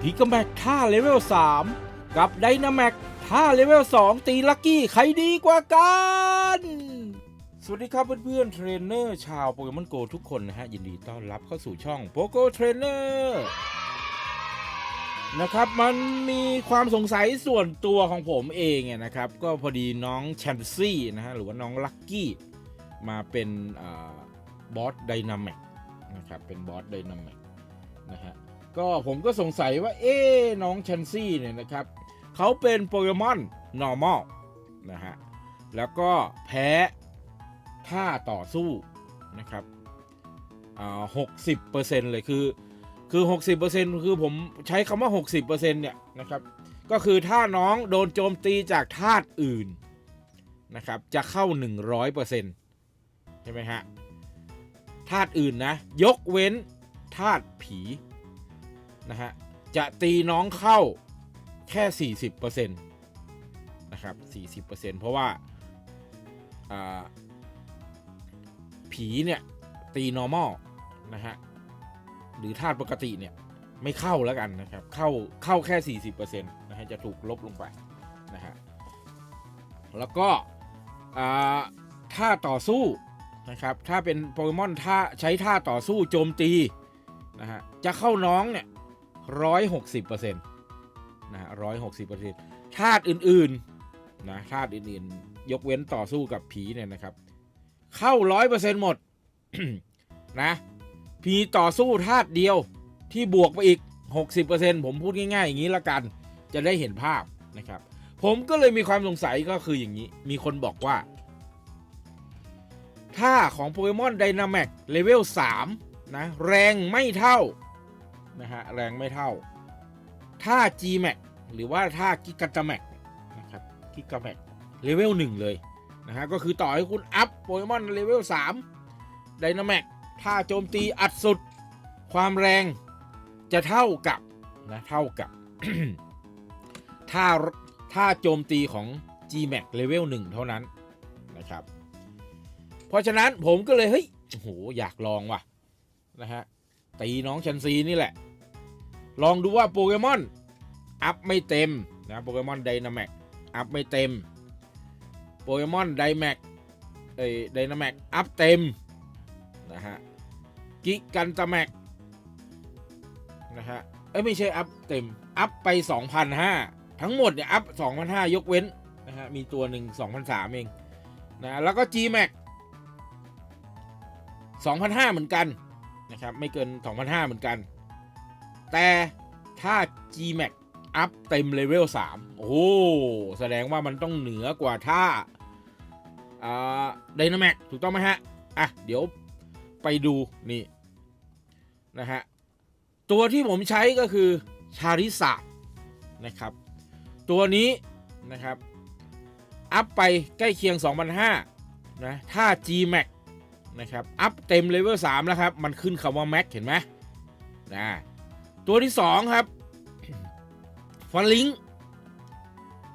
พีกแม็กท่าเลเวล 3 กับไดนาแม็กท่าเลเวล 2 ตีลักกี้ ใครดีกว่ากันสวัสดีครับเพื่อนๆเทรนเนอร์ชาวโปเกมอนโกทุกคนนะฮะ ยินดีต้อนรับเข้าสู่ช่องโปโกเทรนเนอร์นะครับมันมีความสงสัยส่วนตัวของผมเองเนี่ยนะครับ ก็พอดีน้องแชนซี่นะฮะ หรือว่าน้องลักกี้มาเป็นบอสไดนาม็กนะครับ เป็นบอสไดนาม็กนะฮะ ก็ผมก็สงสัยว่า เอ๊น้องชันซี่เนี่ยนะครับเขาเป็นโปเกมอน normal นะฮะ แล้วก็แพ้ท่าต่อสู้นะครับอ่าหกสิบเปอร์เซ็นต์เลยคือ คือหกสิบเปอร์เซ็นต์คือผมใช้คำว่าหกสิบเปอร์เซ็นต์เนี่ยนะครับ ก็คือถ้าน้องโดนโจมตีจากธาตุอื่นนะครับ จะเข้า100%ใช่ไหมฮะธาตุอื่นนะ ยกเว้นธาตุผี นะฮะจะตีน้องเข้าแค่ 40%นะครับ 40%เพราะว่าผีเนี่ยตี normal นะฮะหรือธาตุปกติเนี่ยไม่เข้าแล้วกันนะครับ เข้าเข้าแค่ 40%นะฮะจะถูกลบลงไปนะฮะแล้วก็ท่าต่อสู้นะครับถ้าเป็นโปเกมอนท่าใช้ท่าต่อสู้โจมตีนะฮะจะเข้าน้องเนี่ย ร้อยหกสิบเปอร์เซ็นต์นะฮะร้อยหกสิบเปอร์เซ็นต์ธาตุอื่นๆนะธาตุอื่นๆ ยกเว้นต่อสู้กับผีเนี่ยนะครับ เข้าร้อยเปอร์เซ็นต์หมดนะผีต่อสู้ธาตุเดียวที่บวกไปอีก 60%ผมพูดง่ายๆ อย่างนี้ละกัน จะได้เห็นภาพนะครับ ผมก็เลยมีความสงสัยก็คืออย่างนี้ มีคนบอกว่าถ้าของโปเกมอนไดนาแม็กเลเวล3นะ แรงไม่เท่า นะฮะแรงไม่เท่า ถ้า G Max หรือว่าถ้ากิกาตาแม็กนะครับกิกาแม็กเลเวล1เลยนะฮะก็คือต่อให้คุณอัพโปเกมอนเลเวล3ไดนาแม็กถ้าโจมตีอัดสุด ความแรงจะเท่ากับนะเท่ากับถ้าถ้าโจมตีของ G-Max Level 1เท่านั้นนะครับ เพราะฉะนั้นผมก็เลยเฮ้ยโอ้โหอยากลองว่ะนะฮะตีน้องชันซีนี่แหละ ลองดูว่าโปเกมอนอัพไม่เต็มนะโปเกมอนไดนาแมกอัพไม่เต็มโปเกมอนไดแม็กเอ้ยไดนาแมกอัพเต็มนะฮะกิกันตาแม็กนะฮะเอ้ยไม่ใช่อัพเต็มอัพไป2,005ทั้งหมดเนี่ยอัพ2,005ยกเว้นนะฮะมีตัวหนึ่ง2,003เองนะแล้วก็ G-Max 2,005เหมือนกันนะครับไม่เกิน2,005เหมือนกัน แต่ถ้า G-Max อัพเต็มเลเวล3โอ้แสดงว่ามันต้องเหนือกว่าท่าอ่าไดนาแมกถูกต้องไหมฮะ อะ เดี๋ยวไปดูนี่ นะฮะ ตัวที่ผมใช้ก็คือชาริสานะครับ ตัวนี้นะครับ อัพไปใกล้เคียง2,005นะถ้า G-Max นะครับ อัพเต็มเลเวล3แล้วครับ มันขึ้นคำว่า Max เห็นไหมนะ ตัวที่2ครับฟอนลิง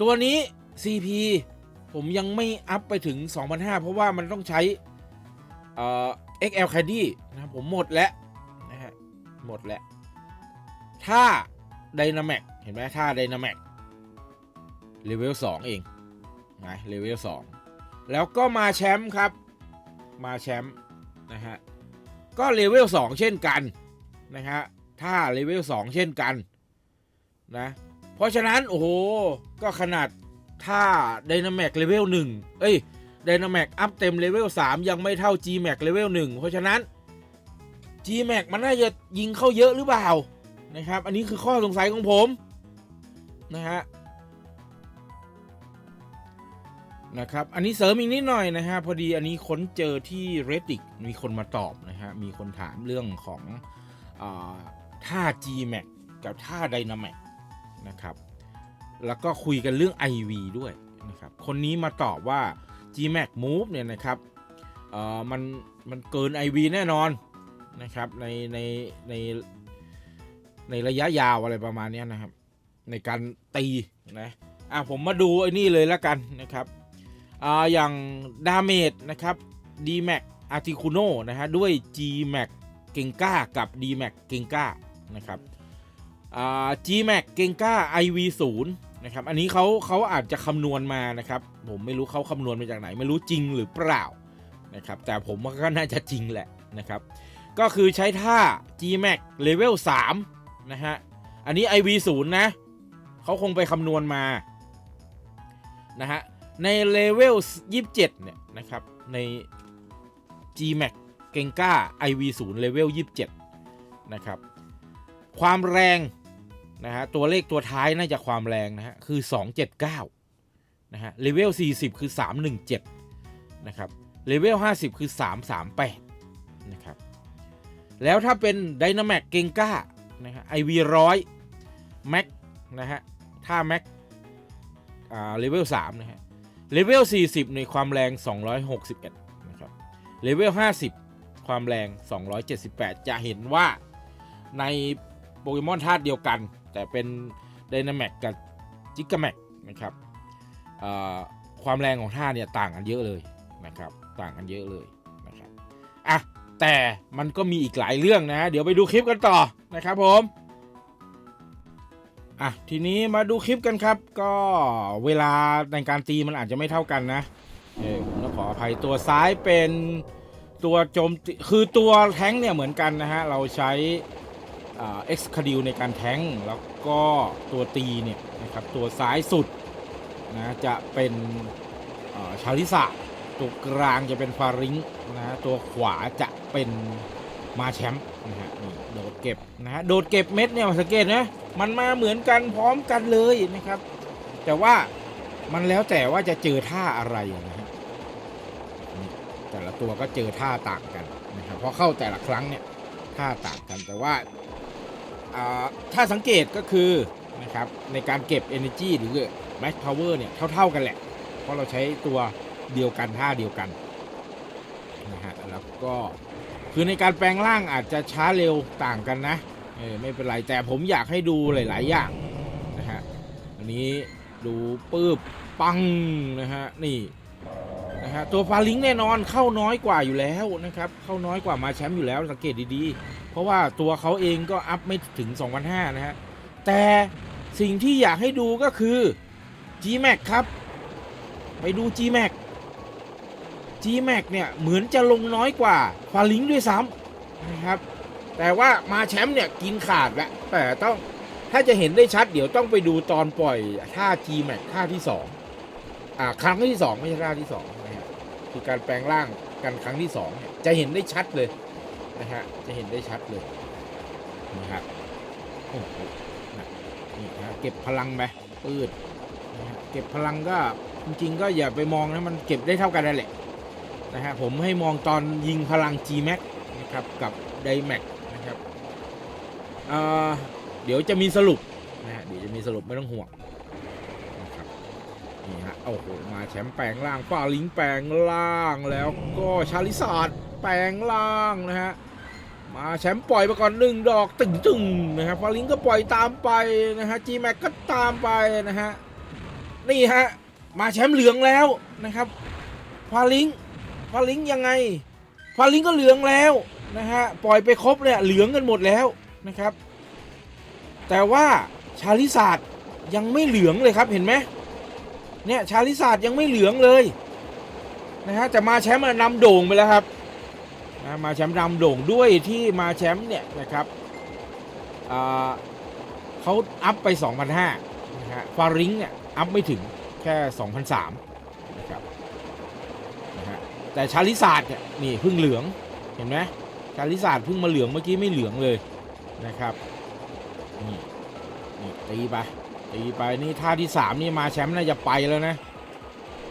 ตัวนี้ CP ผมยังไม่อัพไปถึง2,005เพราะว่ามันต้องใช้เอ่อ XL Caddy นะผมหมดแล้วนะฮะหมดแล้วถ้า Dynamax เห็นไหมถ้า Dynamax เลเวล2เองนะเลเวล2แล้วก็มาแชมป์ครับ มาแชมป์นะฮะก็เลเวล2เช่นกันนะฮะ ถ้าเลเวล2เช่นกันนะ เพราะฉะนั้น โอ้โห ก็ขนาดถ้า Dynamax เลเวล1เอ้ย Dynamax อัพเต็มเลเวล3ยังไม่เท่า G-Max เลเวล1เพราะฉะนั้น G-Max มันน่าจะยิงเข้าเยอะหรือเปล่านะครับ อันนี้คือข้อสงสัยของผมนะฮะนะครับ อันนี้เสริมอีกนิดหน่อยนะฮะ พอดีอันนี้ค้นเจอที่ Reddit มีคนมาตอบนะฮะ มีคนถามเรื่องของอา ท่า G-Max กับท่า Dynamax นะครับ แล้วก็คุยกันเรื่อง IV ด้วยนะครับ คนนี้มาตอบว่า G-Max Move เนี่ยนะครับเอ่อมันมันเกิน IV แน่นอนนะครับในในในในระยะยาวอะไรประมาณนี้นะครับ ในการตีนะอะผมมาดูไอ้นี่เลยแล้วกันนะครับอ่าอย่างดาเมจนะครับ D-Max Articuno นะฮะด้วย G-Max เกงก้ากับ D-Max เกงก้า นะครับ Gmax เกงก้า IV0 นะครับ อันนี้เขาเขาอาจจะคำนวณมานะครับ ผมไม่รู้เขาคำนวณมาจากไหน ไม่รู้จริงหรือเปล่านะครับ แต่ผมว่าก็น่าจะจริงแหละนะครับ ก็คือใช้ท่า Gmax Level 3นะฮะ อันนี้ IV0 นะเขาคงไปคำนวณมานะฮะ ใน Level 27 เนี่ยนะครับ ใน Gmax เกงก้า IV0 Level 27 นะครับ ความแรงนะฮะตัวเลขตัวท้ายน่าจะความแรงนะฮะคือ 279นะฮะ Level 40 คือ 317นะครับ Level 50 คือ 338นะครับแล้วถ้าเป็น Dynamax เกงก้านะฮะ IV 100 Max นะฮะถ้า Max อ่า Level 3นะฮะ Level 40 ในความแรง 261นะครับ Level 50 ความแรง 278 จะเห็นว่าใน โปเกมอนธาตุเดียวกัน แต่เป็น Dynamax กับ g i g a m a x นะครับความแรงของท่าเนี่ยต่างกันเยอะเลยนะครับ ต่างกันเยอะเลยนะครับอะแต่มันก็มีอีกหลายเรื่องนะเดี๋ยวไปดูคลิปกันต่อนะครับผมอะทีนี้มาดูคลิปกันครับ ก็เวลาในการตีมันอาจจะไม่เท่ากันนะเออผมต้องขออภัยตัวซ้ายเป็นตัวโจมตีคือตัวแท้งเนี่ยเหมือนกันนะฮะเราใช้ เอ่า X คาดิลในการแทงแล้วก็ตัวตีเนี่ยนะครับตัวซ้ายสุดนะจะเป็นชาลิสะตัวกลางจะเป็นฟาริงนะตัวขวาจะเป็นมาแชมป์นะฮะนี่โดดเก็บนะฮะโดดเก็บเม็ดเนี่ยสังเกตนะมันมาเหมือนกันพร้อมกันเลยนะครับ แต่ว่ามันแล้วแต่ว่าจะเจอท่าอะไรนะฮะแต่ละตัวก็เจอท่าต่างกันนะครับเพราะเข้าแต่ละครั้งเนี่ยท่าต่างกันแต่ว่า ถ้าสังเกตก็คือนะครับในการเก็บ energy หรือ max power เนี่ยเท่า ๆกันแหละ เพราะเราใช้ตัวเดียวกันท่าเดียวกันนะฮะแล้วก็คือในการแปลงร่างอาจจะช้าเร็วต่างกันนะเออไม่เป็นไร แต่ผมอยากให้ดูหลาย ๆ อย่างนะฮะอันนี้ดูปื๊บปังนะฮะนี่นะฮะตัวฟาลิงแน่นอนเข้าน้อยกว่าอยู่แล้วนะครับ เข้าน้อยกว่ามาแชมป์อยู่แล้วสังเกตดี ๆ เพราะว่าตัวเขาเองก็อัพไม่ถึง 2,500 นะฮะ แต่สิ่งที่อยากให้ดูก็คือ Gmax ครับ ไปดู Gmax Gmax เนี่ยเหมือนจะลงน้อยกว่าฟาลิงด้วยซ้ำนะครับ แต่ว่ามาแชมป์เนี่ยกินขาดแล้วแต่ต้องถ้าจะเห็นได้ชัดเดี๋ยวต้องไปดูตอนปล่อยท่า Gmax ท่าที่สองอ่าครั้งที่สองไม่ใช่ท่าที่สองนะฮะคือการแปลงร่างกันครั้งที่สองเนี่ยจะเห็นได้ชัดเลย นะฮะจะเห็นได้ชัดเลยนะครับโอ้โหนะนี่ฮะเก็บพลังไปปืดนะฮะเก็บพลังก็จริงๆก็อย่าไปมองนะมันเก็บได้เท่ากันนั่นแหละนะฮะผมให้มองตอนยิงพลัง Gmax นะครับกับ Daymax นะครับเอ่อเดี๋ยวจะมีสรุปนะฮะเดี๋ยวจะมีสรุปไม่ต้องห่วงนะครับนี่ฮะโอ้โหมาแชมป์แปลงร่างฟ้าลิงแปลงร่างแล้วก็ชาลิซาร์ด แปลงร่างนะฮะมาแชมป์ปล่อยไปก่อนหนึ่งดอกตึงตึงๆนะครับฟาลิงก็ปล่อยตามไปนะฮะจีแม็กก็ตามไปนะฮะนี่ฮะมาแชมป์เหลืองแล้วนะครับฟาลิงฟาลิงยังไงฟาลิงก็เหลืองแล้วนะฮะปล่อยไปครบเนี่ยเหลืองกันหมดแล้วนะครับ แต่ว่าชาลิซาดยังไม่เหลืองเลยครับเห็นไหมเนี่ยชาลิซาดยังไม่เหลืองเลยนะฮะแต่มาแชมป์นำโด่งไปแล้วครับ นะมาแชมป์นำโด่งด้วยที่มาแชมป์เนี่ยนะครับเขาอัพไป 2,500นะฮะฟาริงเนี่ยอัพไม่ถึงแค่ 2,003นะครับนะฮะแต่ชาลิซาดเนี่ยนี่พิ่งเหลืองเห็นไหมชาลิซาดเพิ่งมาเหลืองเมื่อกี้ไม่เหลืองเลยนะครับนี่นี่ตีไปตีไปนี่ท่าที่สามนี่มาแชมป์น่าจะไปแล้วนะ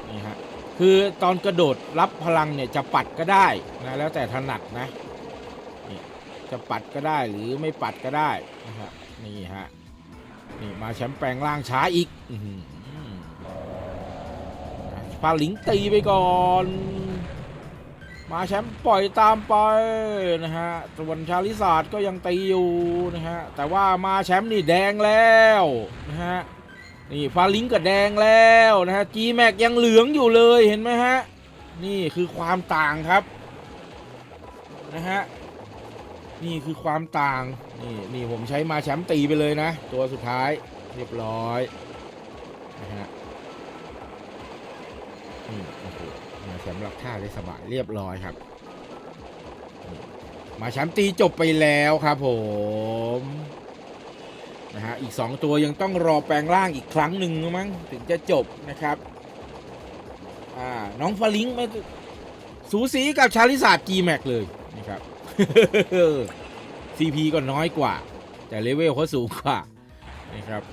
นี่ฮะ คือตอนกระโดดรับพลังเนี่ยจะปัดก็ได้นะแล้วแต่ถนัดนะนี่จะปัดก็ได้หรือไม่ปัดก็ได้นะฮะนี่ฮะนี่มาแชมป์แปลงร่างช้าอีกพาหลิงตีไปก่อนมาแชมป์ปล่อยตามไปนะฮะส่วนชาลิซาร์ดก็ยังตีอยู่นะฮะแต่ว่ามาแชมป์นี่แดงแล้วนะฮะ นี่ฟาลิงก็แดงแล้วนะฮะจีแม็กยังเหลืองอยู่เลยเห็นไหมฮะ นี่คือความต่างครับนะฮะนี่คือความต่าง นี่นี่ผมใช้มาแชมป์ตีไปเลยนะ ตัวสุดท้ายเรียบร้อยนะฮะนี่โอ้โหมาแชมป์รับท่าได้สบายเรียบร้อยครับ มาแชมป์ตีจบไปแล้วครับผม นะฮะอีก 2 ตัวยังต้องรอแปลงร่างอีกครั้งหนึ่งมั้งถึงจะจบนะครับอ่าน้องฟาลิงไม่สูสีกับชาลิสาดจีแม็กเลยนะครับ CP ก็น้อยกว่า แต่เลเวลเขาสูงกว่านะครับ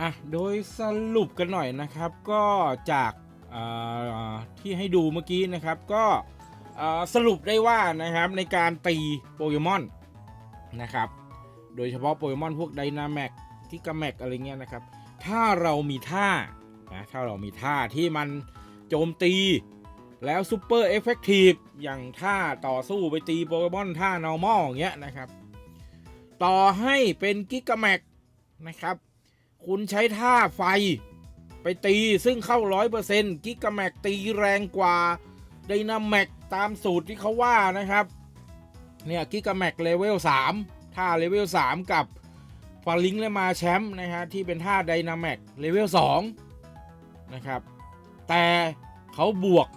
อะโดยสรุปกันหน่อยนะครับก็จากที่ให้ดูเมื่อกี้นะครับก็สรุปได้ว่านะครับในการตีโปเกมอนนะครับ โดยเฉพาะโปเกมอนพวกไดนาแมกที่กาแมกอะไรเงี้ยนะครับ ถ้าเรามีท่านะถ้าเรามีท่าที่มันโจมตีแล้วซูเปอร์เอฟเฟกตีฟอย่างท่าต่อสู้ไปตีโปเกมอนท่า normal อย่างเงี้ยนะครับ ต่อให้เป็นกิก a แมกนะครับ คุณใช้ท่าไฟไปตีซึ่งเข้า 100%กิก a แมกตีแรงกว่าไดนาแมกตามสูตรที่เขาว่านะครับ เนี่ยกิก a แมกเลเวล3 ท่าเลเวล 3 กับฟาลิงและมาแชมป์นะฮะที่เป็นท่าไดนาแมกเลเวล 2 นะครับ แต่เขาบวก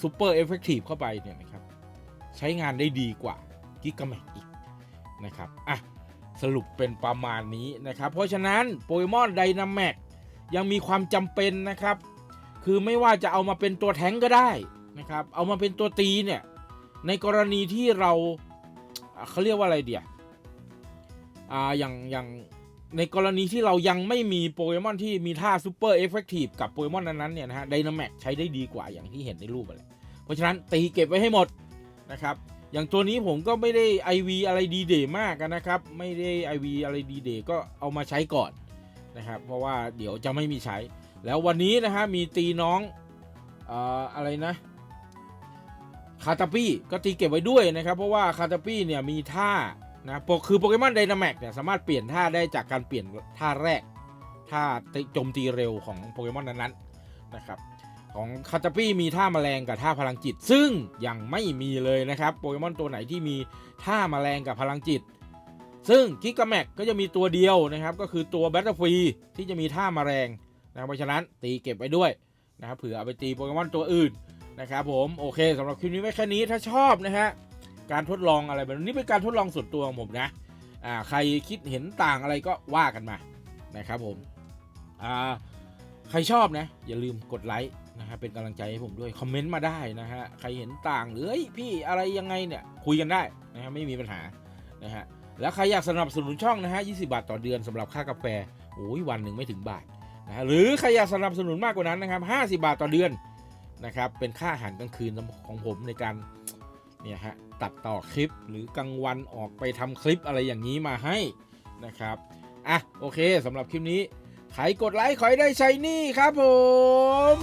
ซูเปอร์เอฟเฟกตีฟเข้าไปเนี่ยนะครับ ใช้งานได้ดีกว่ากิก a แมกอีกนะครับอะสรุปเป็นประมาณนี้นะครับ เพราะฉะนั้นโปเกมอนไดนาแมกยังมีความจำเป็นนะครับ คือไม่ว่าจะเอามาเป็นตัวแทงก็ได้นะครับ เอามาเป็นตัวตีเนี่ย ในกรณีที่เรา เขาเรียกว่าอะไรเดียอ่าอย่างอย่างในกรณีที่เรายังไม่มีโปเกมอนที่มีท่าซูเปอร์เอฟเฟกตีฟกับโปเกมอนนั้นๆเนี่ยนะฮะไดนาแมกใช้ได้ดีกว่าอย่างที่เห็นในรูปอะไรเพราะฉะนั้นตีเก็บไว้ให้หมดนะครับ อย่างตัวนี้ผมก็ไม่ได้ IV อะไรดีเดย์มากนะครับ ไม่ได้ IV อะไรดีเดย์ก็เอามาใช้ก่อนนะครับ เพราะว่าเดี๋ยวจะไม่มีใช้ แล้ววันนี้นะฮะมีตีน้องอ่ออะไรนะ คาตาปี้ก็ตีเก็บไว้ด้วยนะครับ เพราะว่าคาตาปี้เนี่ยมีท่านะปกคือโปเกมอนไดนาแมกเนี่ยสามารถเปลี่ยนท่าได้จากการเปลี่ยนท่าแรกท่าโจมตีเร็วของโปเกมอนนั้นๆนะครับของคาตาปี้มีท่าแมลงกับท่าพลังจิต ซึ่งยังไม่มีเลยนะครับโปเกมอนตัวไหนที่มีท่าแมลงกับพลังจิต ซึ่งกิกาแมกก็จะมีตัวเดียวนะครับ ก็คือตัวแบตเตอร์ฟรีที่จะมีท่าแมลงนะเพราะฉะนั้นตีเก็บไว้ด้วยนะครับเผื่อเอาไปตีโปเกมอนตัวอื่น นะครับผมโอเคสำหรับคลิปนี้ไว้แค่นี้ถ้าชอบนะฮะการทดลองอะไรแบบนี้เป็นการทดลองส่วนตัวของผมนะอ่าใครคิดเห็นต่างอะไรก็ว่ากันมานะครับผมอ่าใครชอบนะ อย่าลืมกดไลค์นะฮะเป็นกำลังใจให้ผมด้วยคอมเมนต์มาได้นะฮะใครเห็นต่างหรือเฮ้ยพี่อะไรยังไงเนี่ยคุยกันได้นะฮะไม่มีปัญหานะฮะแล้วใครอยากสนับสนุนช่องนะฮะ20 บาทต่อเดือนสำหรับค่ากาแฟโอ้ยวันหนึ่งไม่ถึงบาทนะฮะหรือใครอยากสนับสนุนมากกว่านั้นนะครับ50 บาทต่อเดือน นะครับ เป็นค่าอาหารกลางคืนของผมในการเนี่ยฮะตัดต่อคลิปหรือกลางวันออกไปทำคลิปอะไรอย่างนี้มาให้นะครับอะโอเคสำหรับคลิปนี้ใครกดไลค์ขอให้ได้ใช้นี่ครับผม